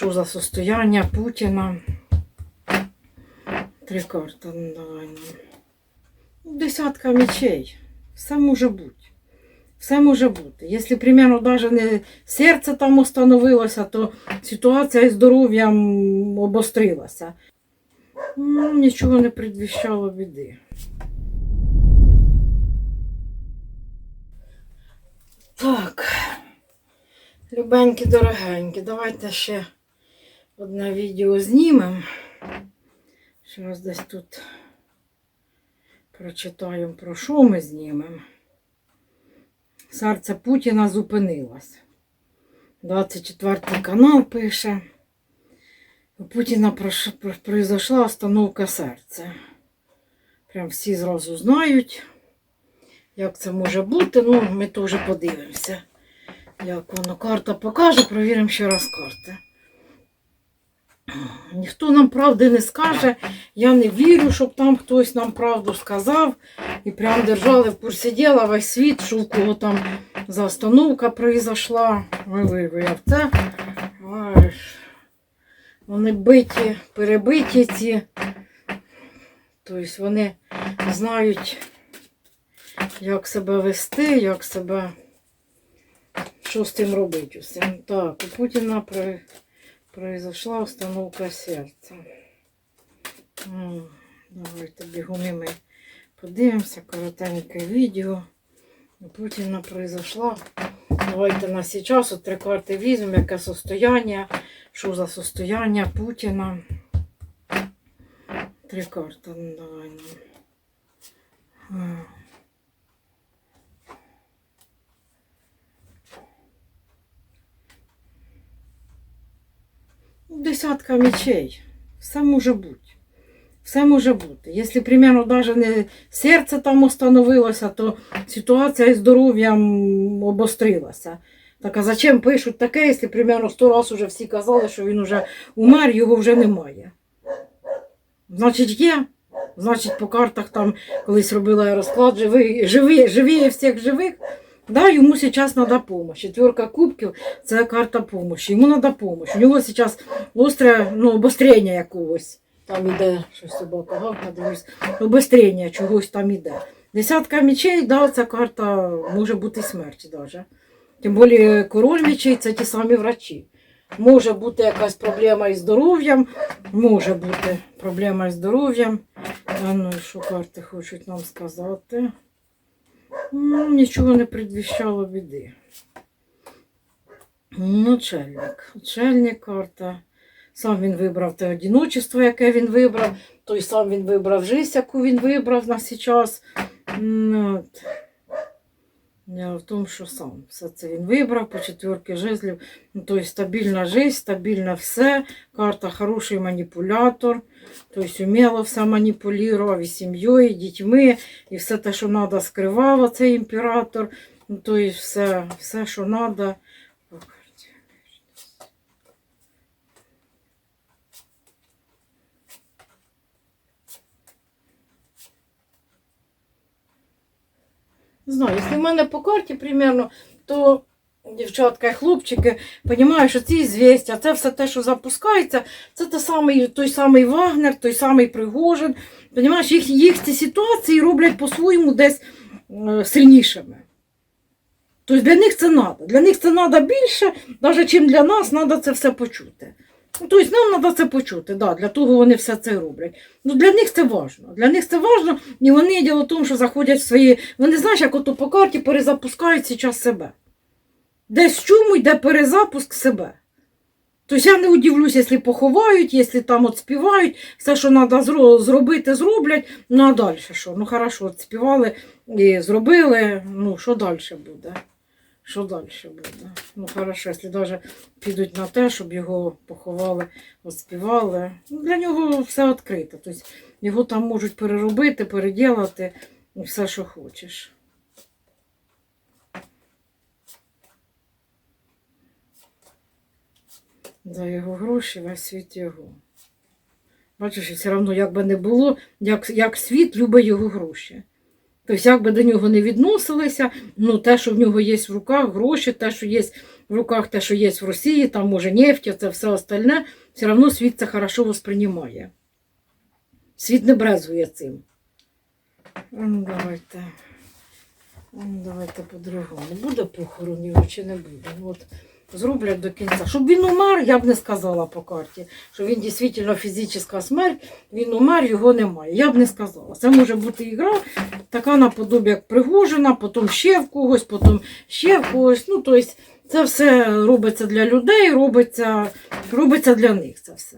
що за состояння Путіна. Три карти, ну давай. Ну, десятка мечей. Все може бути. Все може бути. Якщо, примерно, навіть не серце там остановилося, то ситуація із здоров'ям обострилася. Ну, нічого не предвіщало біди. Так, любенькі, дорогенькі, давайте ще одне відео знімемо. Зараз десь тут прочитаємо, про що ми знімемо. Серце Путіна зупинилось. 24 канал пише. У Путіна прош- про- произошла остановка серця. Прям всі зразу знають, як це може бути. Ну, ми теж подивимося. Як воно карта покаже, провіримо ще раз карти. Ніхто нам правди не скаже. Я не вірю, щоб там хтось нам правду сказав. І прям держали в курсі діла весь світ, що у кого там за остановка произошла. А це. Вони биті, перебиті ці. Тобто вони знають, як себе вести, як себе, що з тим робити. Так, у Путіна при, произошла остановка серця. Давайте бігом ми подивимося, коротеньке відео. У Путіна произошла. Давайте на сейчас от три карти візьмемо, яке состояння, що за состояння Путіна. Три карти, ну давай. Десятка мечей. Все може бути. Все може бути. Якщо, примерно, навіть не серце там остановилося, то ситуація із здоров'ям обострилася. Так а зачем пишуть таке, якщо, примерно, сто разів вже всі казали, що він вже умер, його вже немає. Значить, є. Значить, по картах там колись робила я розклад живий, живі, живі всіх живих. Да, йому зараз треба допомога. Четверка кубків це карта допомоги. Йому треба допомога. У нього зараз остре ну, обострення якогось. Там іде щось собака гавка, дивлюсь, обострення чогось там іде. Десятка мечей, да, ця карта може бути смерть даже. Тим більше король мечей це ті самі врачі. Може бути якась проблема із здоров'ям, може бути проблема із здоров'ям. Ну, що карти хочуть нам сказати? Ну, нічого не предвіщало біди. Начальник Очельник карта. Сам він вибрав те одиночество, яке він вибрав. Той сам він вибрав життя, яку він вибрав на час. Ну, от. Я в тому, що сам все це він вибрав по четверки жезлів. Ну, тобто стабільна життя, стабільне все. Карта хороший маніпулятор. Тобто вміло все маніпулював і сім'єю, і дітьми, і все те, що треба, скривав цей імператор. Ну, тобто все, все, що треба. Знаю, якщо в мене по карті примерно, то дівчатка і хлопчики розуміють, що ці звістя, це все те, що запускається, це той самий, той самий Вагнер, той самий Пригожин. Понімаєш, їх, їх ці ситуації роблять по-своєму десь е, сильнішими. Тобто для них це треба. Для них це треба більше, навіть чим для нас, треба це все почути. Тобто нам треба це почути, да, для того вони все це роблять. Ну, для них це важливо. Для них це важливо, і вони діло в тому, що заходять в свої. Вони знаєш, як ото по карті перезапускають зараз себе. Десь в чому йде перезапуск себе. Тобто я не удивлюсь, якщо поховають, якщо там от співають, все, що треба зробити, зроблять. Ну а далі що? Ну хорошо, от співали і зробили. Ну, що далі буде? Що далі буде? Ну, хорошо, якщо навіть підуть на те, щоб його поховали, оспівали. Ну, для нього все відкрито. Тобто його там можуть переробити, переділати, все, що хочеш. За його гроші весь світ його. Бачиш, все одно, як би не було, як, як світ любить його гроші. Тобто, як би до нього не відносилися, ну, те, що в нього є в руках, гроші, те, що є в руках те, що є в Росії, там може нефть, це все остальне, все одно світ це хорошо восприймає. Світ не брезгує цим. Ну, давайте. Ну, давайте по-другому. Буде похоронів чи не буде? От зроблять до кінця. Щоб він умер, я б не сказала по карті. Що він дійсно фізична смерть, він умер, його немає. Я б не сказала. Це може бути ігра, така наподобі, як Пригожина, потім ще в когось, потім ще в когось. Ну, тобто, це все робиться для людей, робиться, робиться для них це все.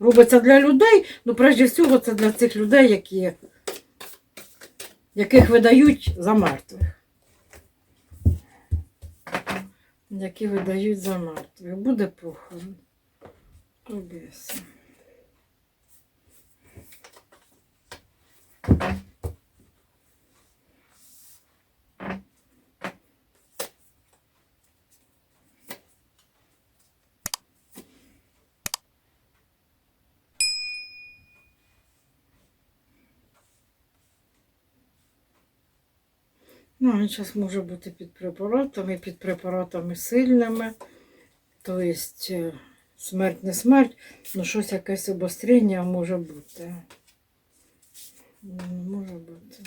Робиться для людей, ну, прежде всього, це для цих людей, які, яких видають за мертвих. Які видають за мертвих. Буде похорон. Обіся. Ну, він зараз може бути під препаратами, під препаратами сильними. Тобто е, смерть не смерть, ну щось якесь обострення може бути. Ну, Може бути.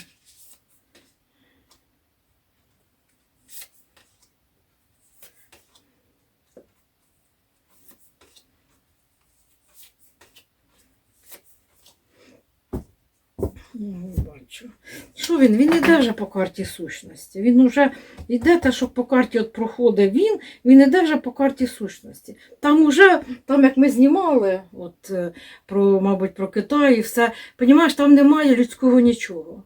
Ну, бачу. Що він? Він іде вже по карті сущності. Він вже йде те, що по карті от проходить він, він іде вже по карті сущності. Там уже, там як ми знімали, от, е, про, мабуть, про Китай і все, понімаєш, там немає людського нічого.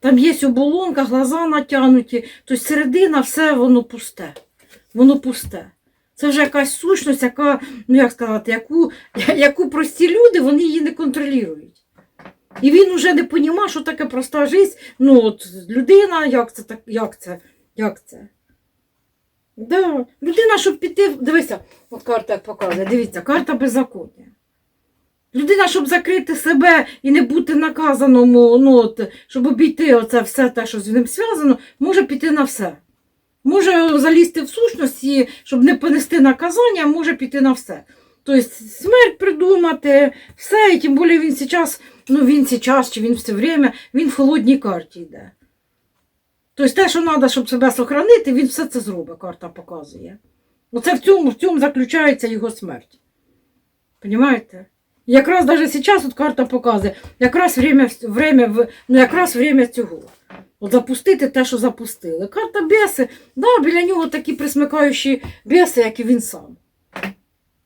Там є оболонка, глаза натягнуті, тобто середина все воно пусте. Воно пусте. Це вже якась сущність, яка, ну як сказати, яку, яку прості люди вони її не контролюють. І він вже не розуміє, що таке проста життя. Ну, от людина, як це так, як це? Як це? Да. Людина, щоб піти, дивися, от карта як показує, дивіться, карта беззаконня. Людина, щоб закрити себе і не бути наказаному, ну, от, щоб обійти оце все те, що з ним зв'язано, може піти на все. Може залізти в сущності, щоб не понести наказання, може піти на все. Тобто смерть придумати, все, і тим більше він зараз, ну він зараз, чи він все время, він в холодній карті йде. Тобто те, що треба, щоб себе сохранити, він все це зробить, карта показує. Оце в цьому, в цьому заключається його смерть. Понімаєте? Якраз навіть зараз от карта показує, якраз время, время, ну, якраз время цього. От запустити те, що запустили. Карта беси, да, біля нього такі присмикаючі беси, як і він сам.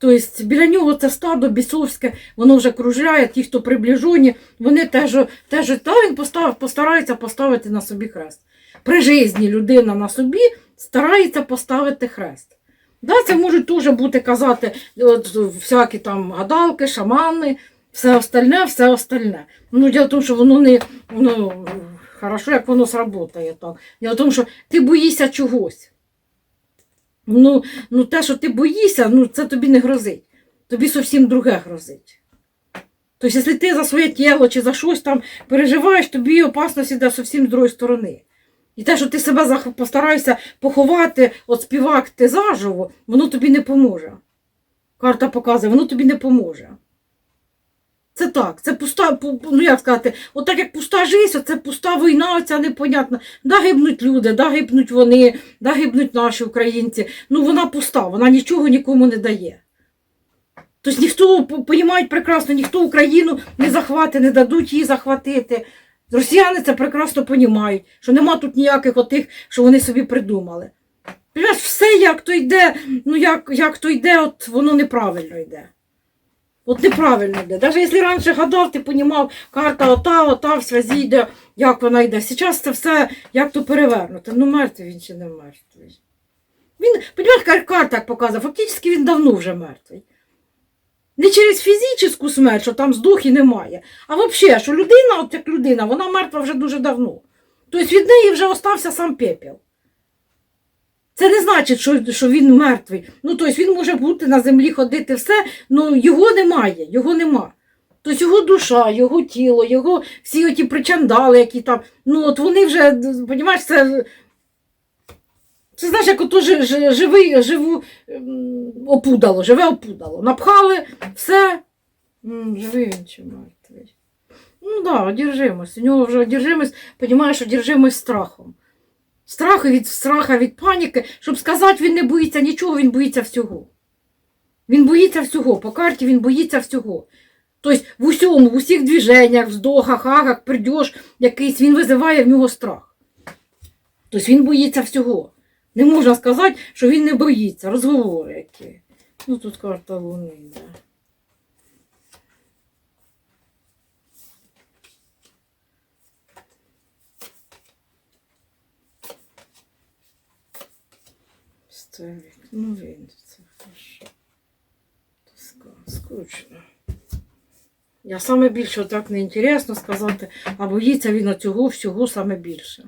Тобто біля нього це стадо бісовське, воно вже кружляє, ті, хто приближені, вони теж, теж та він постав, постарається поставити на собі хрест. При житті людина на собі старається поставити хрест. Да, це можуть теж бути казати от, всякі там гадалки, шамани, все остальне, все остальне. Ну, діло тому, що воно не ну, хорошо, як воно сработає так. Діло тому, що ти боїшся чогось. Ну, ну те, що ти боїшся, ну це тобі не грозить. Тобі зовсім друге грозить. Тобто, якщо ти за своє тіло чи за щось там переживаєш, тобі опасність іде зовсім з другої сторони. І те, що ти себе постараєшся поховати, от співакти заживо, воно тобі не поможе. Карта показує, воно тобі не поможе. Це так, це пуста, пу- пу- ну як сказати, от так як пуста життя, це пуста війна, оця непонятна. Да гибнуть люди, да гибнуть вони, да гибнуть наші українці. Ну вона пуста, вона нічого нікому не дає. Тобто ніхто, розуміють прекрасно, ніхто Україну не захвати, не дадуть її захватити. Росіяни це прекрасно розуміють, що нема тут ніяких отих, що вони собі придумали. Все як то йде, ну як, як то йде, от воно неправильно йде. От неправильно йде. Навіть якщо раніше гадав, ти понімав, карта ота, ота, в связі йде, як вона йде. Зараз це все як то перевернуто. Ну мертвий він чи не мертвий. Він, понімаєш, карта як показує, фактично він давно вже мертвий. Не через фізичну смерть, що там здох і немає, а взагалі, що людина, от як людина, вона мертва вже дуже давно. Тобто від неї вже остався сам пепел. Це не значить, що, що він мертвий. Ну, тобто він може бути на землі ходити все, але його немає, його нема. Тобто його душа, його тіло, його всі оті причандали, які там, ну от вони вже, розумієш, це, Це знаєш, як ото жи- жи- живий, живу ем, опудало, живе опудало. Напхали, все. Живий він чи мертвий. Ну так, да, одержимость. У нього вже одержимость, розумієш, одержимость страхом. Страх від страха, від паніки, щоб сказати, він не боїться нічого, він боїться всього. Він боїться всього. По карті він боїться всього. Тобто в усьому, в усіх движеннях, вздохах, агах, придьош якийсь, він визиває в нього страх. Тобто він боїться всього. Не можна сказати, що він не боїться. Розговори які. Ну тут карта Луни, да. Старик, ну він це. Тоска, скучно. Я саме більше так не інтересно сказати, а боїться він оцього всього саме більше.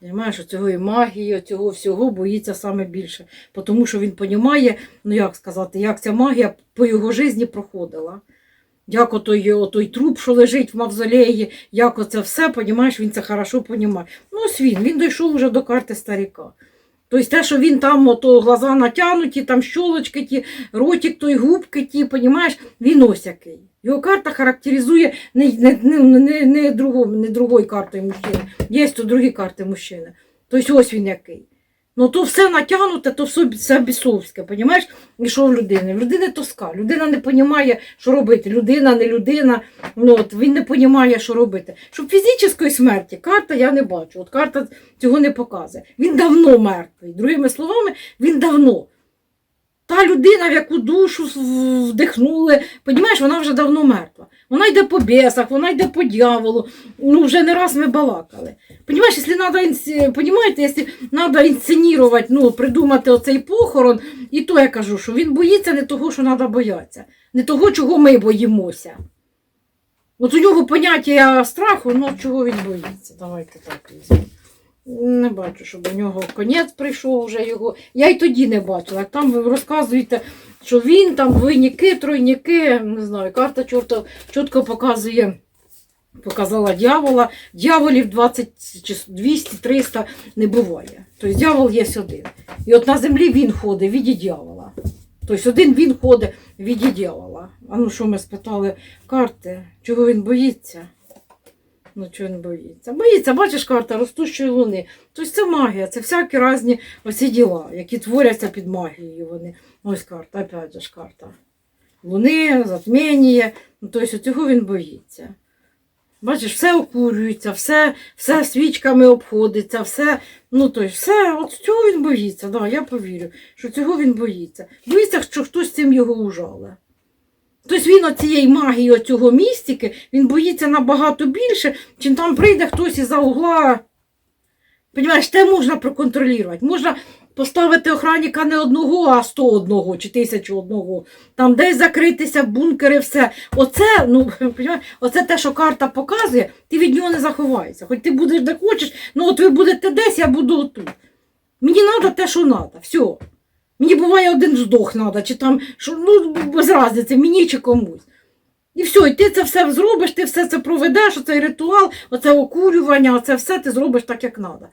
Понимаєш, оцього і магії, оцього всього боїться саме більше. Тому що він розуміє, ну як сказати, як ця магія по його житті проходила. Як отой, отой труп, що лежить в мавзолеї, як оце все, понімаєш, він це хорошо розуміє. Ну, ось він, він дійшов вже до карти старіка. Тобто те, що він там, ото глаза натягнуті, там щолочки ті, ротик той, губки ті, понімаєш, він ось який. Його карта характеризує не, не, не, не, не, другого, не другої карти мужчини. Є то другі карти мужчини. Тобто ось він який. Ну то все натягнуте, то все, бісовське, понімаєш? І що в людини? В людини тоска. Людина не розуміє, що робити. Людина, не людина. Ну, от, він не розуміє, що робити. Щоб фізичної смерті карта я не бачу. От карта цього не показує. Він давно мертвий. Другими словами, він давно. Та людина, в яку душу вдихнули, понімаєш, вона вже давно мертва. Вона йде по бісах, вона йде по дьяволу. Ну, вже не раз ми балакали. Понімаєш, якщо треба, понімаєте, якщо треба інсценірувати, ну, придумати оцей похорон, і то я кажу, що він боїться не того, що треба боятися, не того, чого ми боїмося. От у нього поняття страху, ну чого він боїться? Давайте так візьмемо. Не бачу, щоб у нього конець прийшов вже його. Я й тоді не бачила. Там ви розказуєте, що він там двойники, тройники, не знаю, карта чорта чітко показує. Показала дьявола. Дьяволів 20, 200, 300 не буває. Тобто дьявол є один. І от на землі він ходить віді дьявола. Тобто один він ходить в віді дьявола. А ну що ми спитали карти, чого він боїться? Ну, чого він боїться? Боїться, бачиш, карта ростущої луни. Тобто це магія, це всякі різні оці діла, які творяться під магією. Вони. Ось карта, опять же ж карта. Луни, затміння. Ну, тобто цього він боїться. Бачиш, все окурюється, все, все свічками обходиться, все, ну тобто, все, от цього він боїться, да, я повірю, що цього він боїться. Боїться, що хтось цим його ужале. Тобто він оцієї магії, оцього містики, він боїться набагато більше, чим там прийде хтось із-за угла. Понімаєш, те можна проконтролювати. Можна поставити охранника не одного, а сто одного чи тисячу одного. Там десь закритися, бункери, все. Оце, ну, оце те, що карта показує, ти від нього не заховаєшся. Хоч ти будеш де хочеш, ну от ви будете десь, я буду отут. Мені треба те, що треба. Все. Мені буває один вздох треба, чи там, що, ну, без разниці, мені чи комусь. І все, і ти це все зробиш, ти все це проведеш, оцей ритуал, оце окурювання, оце все ти зробиш так, як треба.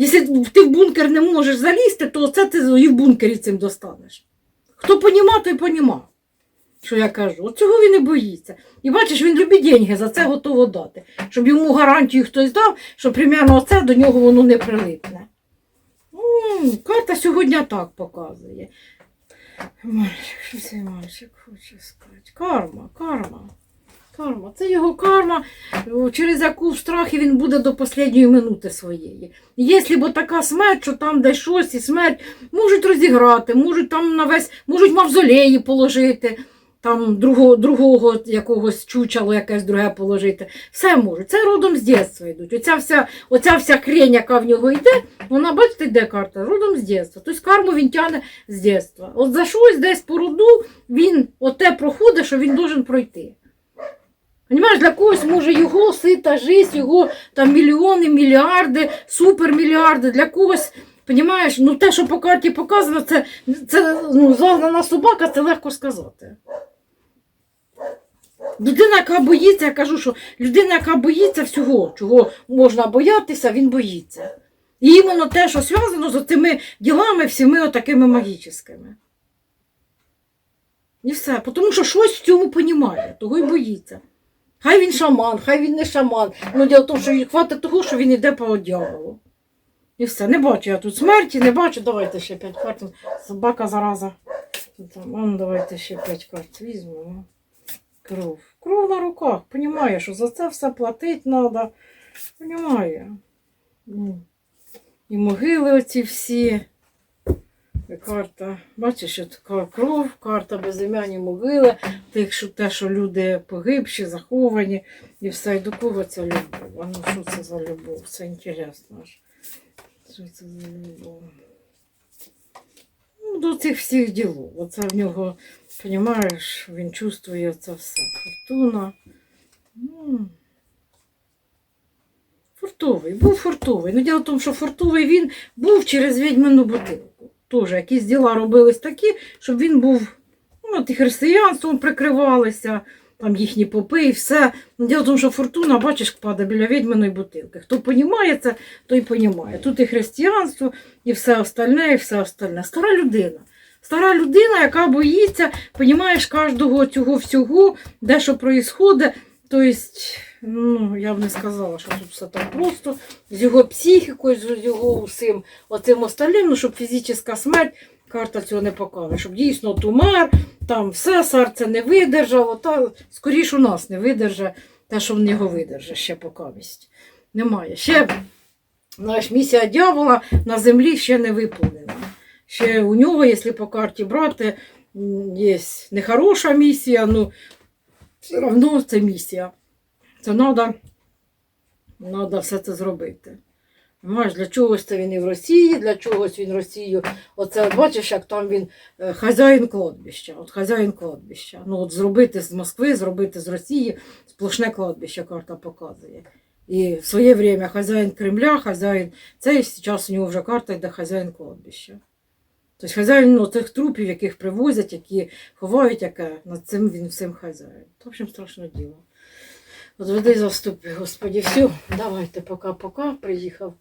Якщо ти в бункер не можеш залізти, то це ти і в бункері цим достанеш. Хто поніма, той поніма, що я кажу. От цього він не боїться. І бачиш, він любить деньги, за це готово дати. Щоб йому гарантію хтось дав, що примерно оце до нього воно не прилипне. М, Карта сьогодні так показує. Мальчик, що цей мальчик хоче сказати? Карма, карма. Карма. Це його карма, через яку в страхі він буде до останньої минути своєї. Якщо така смерть, що там де щось і смерть, можуть розіграти, можуть там на весь, можуть мавзолеї положити, там другого, другого якогось чучало якесь друге положити. Все можуть. Це родом з дитинства йдуть. Оця вся, оця вся хрень, яка в нього йде, вона, бачите, де карта? Родом з дитинства. Тобто карму він тягне з дитинства. От за щось десь по роду він оте проходить, що він должен пройти. Понимаєш, для когось може його сита життя, його там мільйони, мільярди, супермільярди, для когось. Понімаєш, ну те, що по карті показано, це, це ну, загнана собака, це легко сказати. Людина, яка боїться, я кажу, що людина, яка боїться всього, чого можна боятися, він боїться. І іменно те, що зв'язано з цими ділами всіми отакими магічними. І все. Тому що щось в цьому понімає, того й боїться. Хай він шаман, хай він не шаман. Ну, діло тому, що хватить того, що він йде по дьяволу. І все. Не бачу я тут смерті, не бачу. Давайте ще п'ять карт. Собака зараза. Там, ну, давайте ще п'ять карт візьмемо. Кров. Кров на руках. Понімає, що за це все платити треба. Понімає. Ну, І могили оці всі. І Карта. Бачиш, що така кров, карта безім'яні могили, тих, що те, що люди погибші, заховані, і все. І до кого ця любов? А ну що це за любов? Це інтересно ж. Що це за любов? Ну, до цих всіх ділов. Оце в нього, розумієш, він чувствує це все. Фортуна. Ну, Фортовий, був фортовий. Ну, діло в тому, що фортовий він був через відьмину бутилку. Теж якісь діла робились такі, щоб він був, ну, от і християнством прикривалися, там їхні попи і все. Ну, діло в тому, що фортуна, бачиш, падає біля відьминої бутилки. Хто понімає це, той понімає. Тут і християнство, і все остальне, і все остальне. Стара людина. Стара людина, яка боїться, понімаєш, кожного цього всього, де що проїсходить. Тобто, ну, я б не сказала, що тут все так просто. З його психікою, з його усім оцим остальним, ну, щоб фізична смерть, карта цього не покаже. Щоб дійсно от умер, там все, серце не видержало, та скоріш у нас не видержа те, що в нього видержа ще покамість. Немає. Ще знаєш, місія дьявола на землі ще не виповнена. Ще у нього, якщо по карті брати, є нехороша місія, ну все одно це місія. Це треба надо все це зробити. Знаєш, для чогось це він і в Росії, для чогось він Росію. Оце бачиш, як там він е, хазяїн кладбища. От хазяїн кладбища. Ну от зробити з Москви, зробити з Росії сплошне кладбище, карта показує. І в своє время хазяїн Кремля, хазяїн цей зараз у нього вже карта йде хазяїн кладбища. Тобто хазяїн ну, тих трупів, яких привозять, які ховають, яке над цим він всім хазяїн. В общем, страшне діло. От веди заступи, Господі, все, давайте пока-пока. Приїхав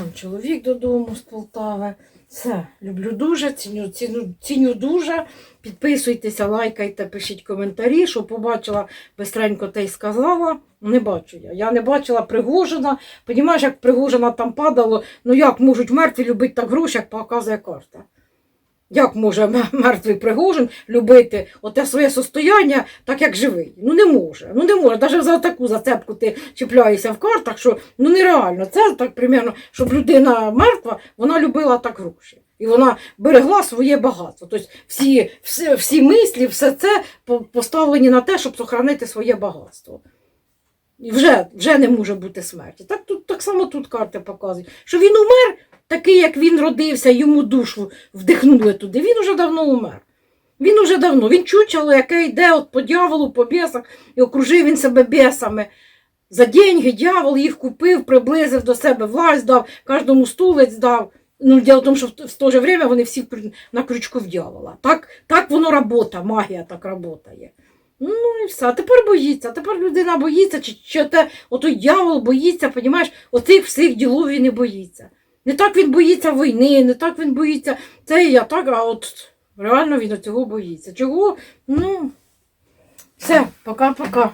он чоловік додому з Полтави. Все, люблю дуже, ціню, ціню, ціню дуже. Підписуйтеся, лайкайте, пишіть коментарі, що побачила бистренько те й сказала. Не бачу я. Я не бачила Пригожина. Понімаєш, як Пригожина там падало, ну як можуть мертві любити так гроші, як показує карта. Як може мертвий Пригожин любити оте своє состояння, так як живий? Ну не може. Ну не може. Навіть за таку зацепку ти чіпляєшся в картах, що ну нереально. Це так примерно, щоб людина мертва, вона любила так гроші. І вона берегла своє багатство. Тобто всі, всі, всі мислі, все це поставлені на те, щоб сохранити своє багатство. І вже, вже не може бути смерті. Так, тут, так само тут карти показують, що він умер, такий, як він родився, йому душу вдихнули туди. Він уже давно умер. Він уже давно, він чучело, яке йде от по дьяволу, по бісах, і окружив він себе бісами. За деньги дьявол їх купив, приблизив до себе власть дав, кожному стулець дав. Ну, діло в тому, що в, то же время вони всі на крючку в дьявола. Так, так воно робота, магія так працює. Ну і все. А тепер боїться. Тепер людина боїться, чи, чи те, отой дьявол боїться, понімаєш, оцих всіх ділов він не боїться. Не так він боїться війни, не так він боїться це я так, а от реально він цього боїться. Чого? Ну, все, пока-пока.